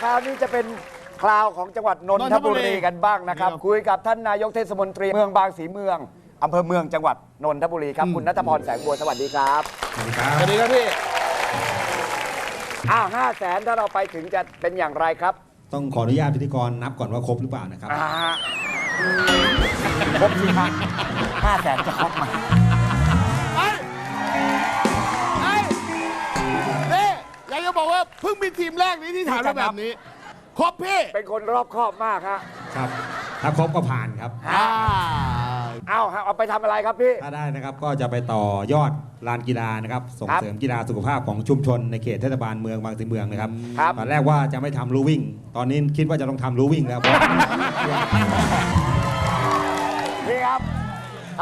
คราวนี้จะเป็นคราวของจังหวัดนนทบุรีกันบ้างนะครับครับ คุยกับท่านนายกเทศมนตรีเมืองบางสีเมืองอำเภอเมืองจังหวัดนนทบุรีครับคุณนัทพรแสงบัวสวัสดีครับสวัสดีครับพี่อ้าวห้าแสนถ้าเราไปถึงจะเป็นอย่างไรครับ ต้องขออนุญาตพิธีกรนับก่อนว่าครบหรือเปล่านะครับอ่าครบสิครับห้าแสนจะครบไหมากจะบอกว่าเพิ่งมีทีมแรกนี้ที่ถามมาแบบนี้ ครบพี่เป็นคนรอบคอบมากฮะครับ ถ้าครบก็ผ่านครับ อ่าเอาฮะเอาไปทำอะไรครับพี่ ถ้าได้นะครับก็จะไปต่อยอดลานกีฬานะครับส่งครับเสริมกีฬาสุขภาพของชุมชนในเขตเทศบาลเมืองบางสีเมืองนะครับครับ ตอนแรกว่าจะไม่ทำรู้วิ่ง ตอนนี้คิดว่าจะต้องทำรู้วิ่งแล้วเพราะ พี่ครับ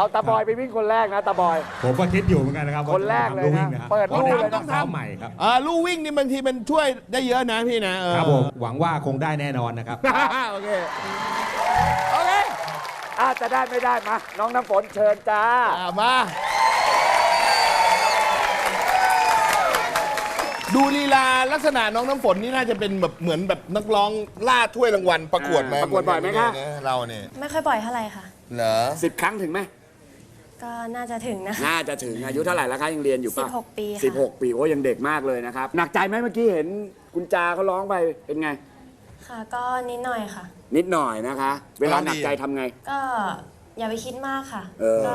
เอาตาบอยไปวิ่งคนแรกนะตาบอย ผมก็คิดอยู่เหมือนกันนะครับว่าคนแรกเลยนะจะทำวิ่งนะครับเปิดลู่เลยนะต้องซ้อมใหม่ครับอ่าลู่วิ่งนี่บางทีมันช่วยได้เยอะนะพี่นะเออครับผมหวังว่าคงได้แน่นอนนะครับ โอเคโอเคอาจะได้ไม่ได้มาน้องน้ำฝนเชิญจ้า อ่ามา ดูลีลาลักษณะน้องน้ำฝนนี่น่าจะเป็นแบบเหมือนแบบนักร้องล่าถ้วยรางวัลประกวดมาประกวดบ่อยไหมคะ เราเนี่ยไม่ค่อยบ่อยเท่าไหร่ค่ะ เหรอสิบครั้งถึงไหม ก็น่าจะถึงนะน่าจะถึงอายุเท่าไหร่แล้วคะยังเรียนอยู่ป่ะ16ปีค่ะสิบหกปีโอ้ยังเด็กมากเลยนะครับ หนักใจไหมเมื่อกี้เห็นคุณจาเขาร้องไปเป็นไง ค่ะ ก็นิดหน่อยค่ะ นิดหน่อยนะคะ เวลาหนักใจทำไง ก็อย่าไปคิดมากค่ะ เออ ก็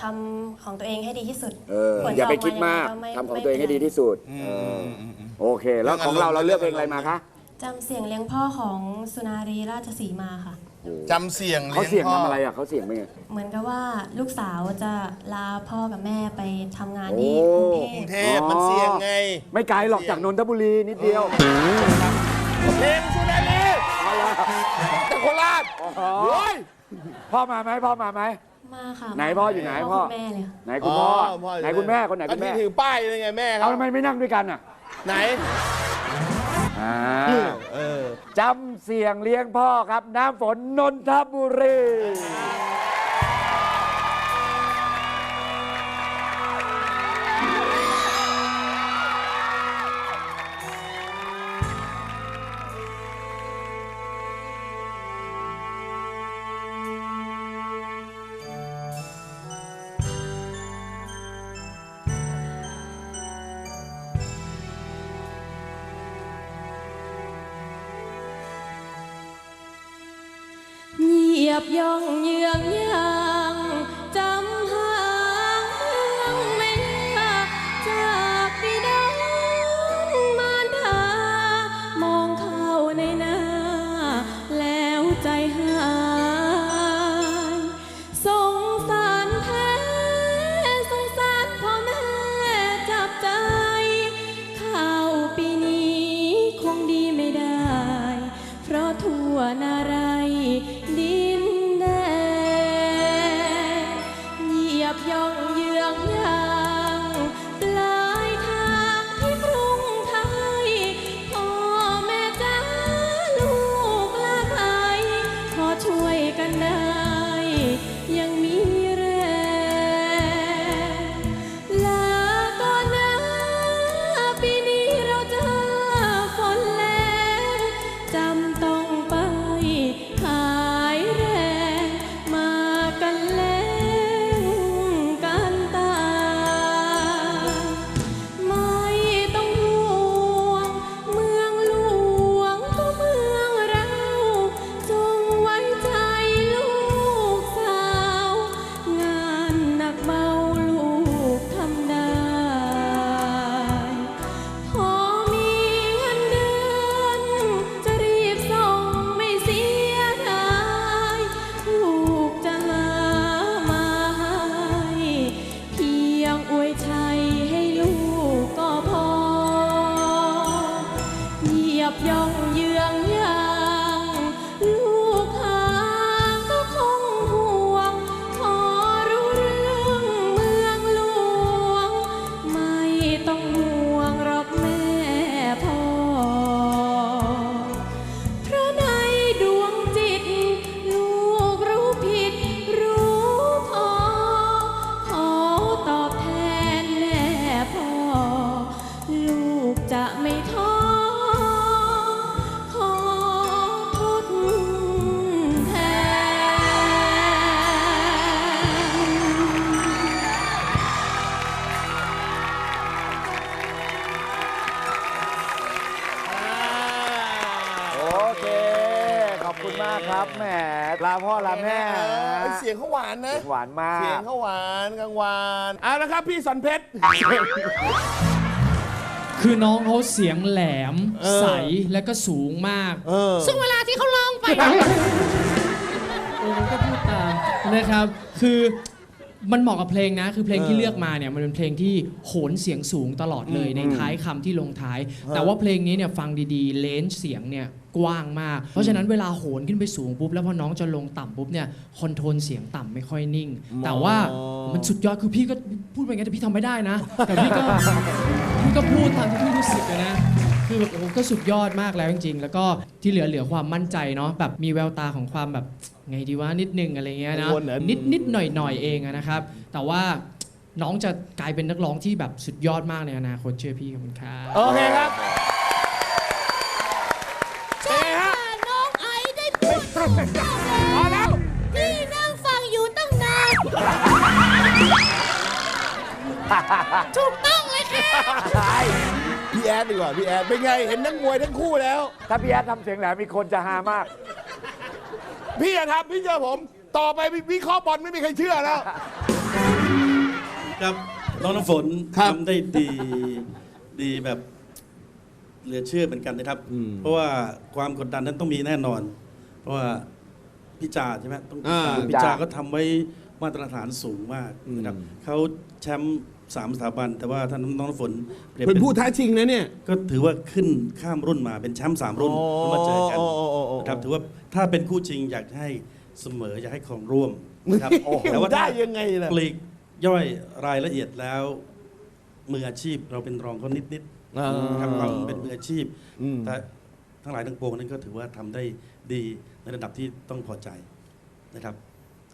ทำของตัวเองให้ดีที่สุดเออผลอย่าไปจะคิดมากยังไทำของตัวเองให้ดีที่สุดเออโอเค แล้วของเราเราเลือกเพลงอะไรมาคะ จำเสียงเลี้ยงพ่อของสุนารีราชสีมาค่ะ จำเสียงเขาลี้เสียงพ่ทำอะไรอะเขาเสียงเป็นไงเหมือนกับว่าลูกสาวจะลาพ่อกับแม่ไปทำงานโอ้ที่กรุงเทกรุงเทพพมันเสียงไงไม่ไกลหรอกจากนนทบุรีนิดเดียวเพลงสุนารีจากโคราชโอ้ยพ่อมาไหมพ่อมาไหม มาค่ะไหนพ่ออยู่ไหนพ่อ คุณแม่เลยค่ะไหนคุณพ่อพ่ออยู่ไหนคุณแม่คนไหนคุณแม่ที่ถือป้ายเลยไงแม่ครัเอาบทำไมไม่นั่งด้วยกันอะไหน อ่าเออ จำเสียงเลี้ยงพ่อครับ น้ำฝนนนทบุรี งียบย่ ครับแหมลาพ่อลาแม่เออเสียงเขาหวานนะ หวานมาก เสียงเขาหวานกลางวานเอาละครับพี่สันเพชร คือน้องเขาเสียงแหลม เออ ใสและก็สูงมาก เออ ซึ่งเวลาที่เขาร้องไปโอ้ก็พูดตามนะครับ คือมันเหมาะกับเพลงนะ คือเพลงที่เออเลือกมาเนี่ยมันเป็นเพลงที่โหนเสียงสูงตลอดเลยในท้ายคำที่ลงท้าย แต่ว่าเพลงนี้เนี่ยฟังดีๆ เลนส์เสียงเนี่ย กว้างมาก เพราะฉะนั้นเวลาโหนขึ้นไปสูงปุ๊บแล้วพอน้องจะลงต่ำปุ๊บเนี่ยคอนโทรลเสียงต่ำไม่ค่อยนิ่ง แต่ว่ามันสุดยอดคือพี่ก็พูดไปงั้นแต่พี่ทำไม่ได้นะ แต่พี่ก็พี่ก็พูดตามที่พี่รู้สึกอะนะ คือแบบโอ้โหก็สุดยอดมากแล้วจริง ๆ แล้วก็ที่เหลือเหลือความมั่นใจเนาะแบบมีแววตาของความแบบไงดีว่านิดนึงอะไรเงี้ยนะกังวลเหรอ นิดนิดหน่อยหน่อยเองอะนะครับ แต่ว่าน้องจะกลายเป็นนักร้องที่แบบสุดยอดมากในอนาคตเชื่อพี่ขอบคุณครับ โอเคครับเอ้ฮะ น้องไอได้ พูดถูกต้องพอแล้วพี่นั่งฟังอยู่ตั้งนาน ถูกต้องเลยค่ะพี่แอดดีกว่าพี่แอดเป็นไงเห็นนักมวยทั้งคู่แล้ว ถ้าพี่แอดทำเสียงแหลมมีคนจะฮามาก พี่อย่าทำพี่เชื่อผม ต่อไปวิเคราะห์บอลไม่มีใครเชื่อแล้ว ครับน้องน้ำฝนครับทำได้ดีดีแบบเหลือเชื่อเหมือนกันนะครับอืมเพราะว่าความกดดันนั้นต้องมีแน่นอน เพราะว่าพี่จาใช่ไหมต้องพี่จาอ่าพี่จาก็ทำไว้มาตรฐานสูงมากนะครับอืม เขาแชมป์สามสถาบัน แต่ว่าท่านน้องน้ำฝนปรียบเป็นผู้ท้าชิงนะเนี่ย ก็ถือว่าขึ้นข้ามรุ่นมาเป็นแชมป์สามรุ่นอ๋อแล้วมาเจอกันอ๋ออ๋ออ๋ออ๋อ นะครับถือว่าถ้าเป็นคู่จริงอยากให้เสมออยากให้ของร่วมนะครับโอ้โหแต่ว่าได้ถ้ายังไงล่ะ ปลีกย่อยรายละเอียดแล้ว มืออาชีพเราเป็นรองเขานิดๆอ่านะครับความเป็นมืออาชีพ อืม แต่ ทั้งหลายทั้งปวงนั้นก็ถือว่าทำได้ดีในระดับที่ต้องพอใจนะครับ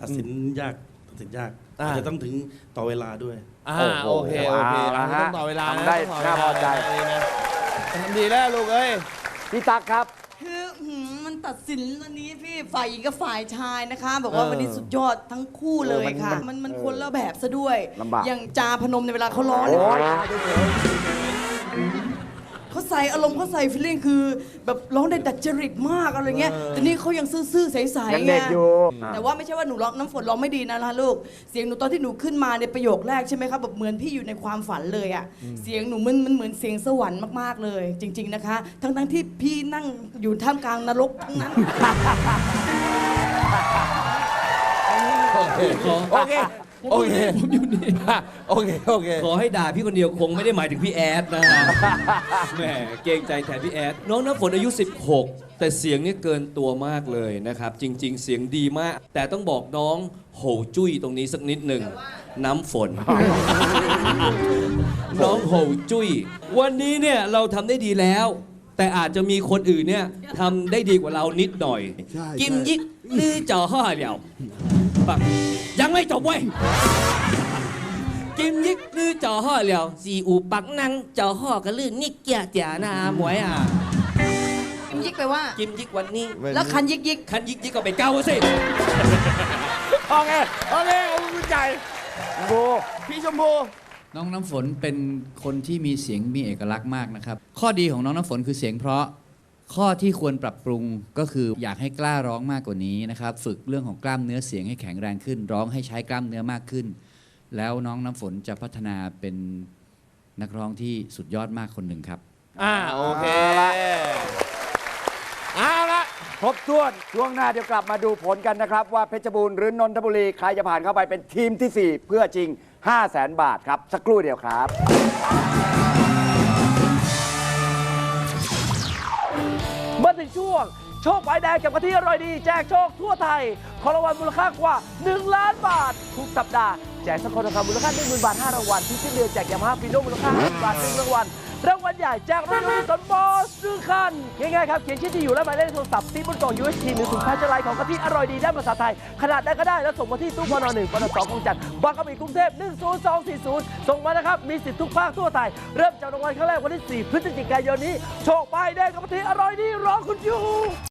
ตัดสินยากตัดสินยากอ่า อาจจะต้องถึงต่อเวลาด้วย อ่าโอ้โอโหเคโอเคเอาละฮะต้องต่อเวลานะทำได้ต้องต่น่าพอใจ เวลานะทำดีแล้วลูกเอ้ย พี่ตั๊กครับ คือหืมมันตัดสินวันนี้พี่ฝ่ายหญิงกับฝ่ายชายนะคะ บอกว่าเออวันนี้สุดยอดทั้งคู่เลยค่ะเออมันมันมันเออคนละแบบซะด้วย ลำบาก อย่างจาพนมในเวลาเขาร้องโอ้ยเขา ใส่อารมณ์เขาใส่ฟีลลิ่งคือแบบร้องได้ดัดจริตมากอะไรเงี้ยแต่นี่เขายังซื่อๆใสๆยังไงเด็กอยู่ แต่ว่าไม่ใช่ว่าหนูร้องน้ำฝนร้องไม่ดีนะล่ะลูก เสียงหนูตอนที่หนูขึ้นมาในประโยคแรกใช่ไหมครับแบบเหมือนพี่อยู่ในความฝันเลยอะเสียงหนูมันมันเหมือนเสียงสวรรค์มากๆเลย จริง ๆนะคะ ทั้งทั้งๆที่พี่นั่งอยู่ท่ามกลางนรกทั้งนั้น โอเค โอเค ผมอยู่นี่ โอเค โอเค ขอให้ด่าพี่คนเดียวคงไม่ได้หมายถึงพี่แอดนะฮะ แหมเกรงใจแทนพี่แอด น้องน้ำฝนอายุ 16 แต่เสียงนี่เกินตัวมากเลยนะครับ จริง ๆ เสียงดีมาก แต่ต้องบอกน้องโหจุ้ยตรงนี้สักนิดหนึ่ง น้ำฝน น้องโหจุ้ย วันนี้เนี่ยเราทำได้ดีแล้ว แต่อาจจะมีคนอื่นเนี่ยทำได้ดีกว่าเรานิดหน่อย ใช่กิมยิกลือจ่อห้าเดียว ปัก ยังไม่จบเว้ยกิมยิกลือจ่อห่อเหลียวสีอูปักนังจ่อห่อกระลื่นนี่เกียเจียนาหมวยอะยิกยิกไปว่า กิมยิกวันนี้ แล้วคันยิกยิกคันยิกยิกก็ไปเก้าสิโอเคโอเคขอบคุณใจโบพี่ชมพูน้องน้ำฝนเป็นคนที่มีเสียงมีเอกลักษณ์มากนะครับ ข้อดีของน้องน้ำฝนคือเสียงเพราะ ข้อที่ควรปรับปรุงก็คืออยากให้กล้าร้องมากกว่านี้นะครับ ฝึกเรื่องของกล้ามเนื้อเสียงให้แข็งแรงขึ้น ร้องให้ใช้กล้ามเนื้อมากขึ้น แล้วน้องน้ำฝนจะพัฒนาเป็นนักร้องที่สุดยอดมากคนหนึ่งครับ อ่าโอเคเอาละเอาละครบถ้วนช่วงหน้าเดี๋ยวกลับมาดูผลกันนะครับ ว่าเพชรบูรณ์หรือนนทบุรี ใครจะผ่านเข้าไปเป็นทีมทีสี่4 เพื่อจริง 5 0 0แสนบาทครับ สักครู่เดียวครับ มาถึงช่วง โชคใบแดงกับกะทิอร่อยดี แจกโชคทั่วไทยของรางวัลมูลค่ากว่า 1 ล้านบาท ทุกสัปดาห์ แจกสกอร์ทองคำมูลค่า 1 0,000 บาท 5 รางวัลทุกสิ้นเดือนแจกยามาฮ่าฟิโนมูลค่า5บาท1รางวัล รางวัลใหญ่แจกรถยนต์สนบอสซื้อคันง่ายๆครับ เขียนชื่อที่อยู่และหมายเลขโทรศัพท์ที่บนกล่อง UST หรือถุงผ้าเชลายของกะทิอร่อยดีได้ภาษาไทย ขนาดได้ก็ได้ แล้วส่งมาที่ตู้พนหนึ่งปนสองกองจันทร์บางกะปิกรุงเทพ10240 ส่งมานะครับ มีสิทธิ์ทุกภาคทั่วไทย เริ่มจากรางวัลครั้งแรกวันที่ 4 พฤศจิกายนนี้ โชคไปได้กับกะทิอร่อยดีรอคุณอยู่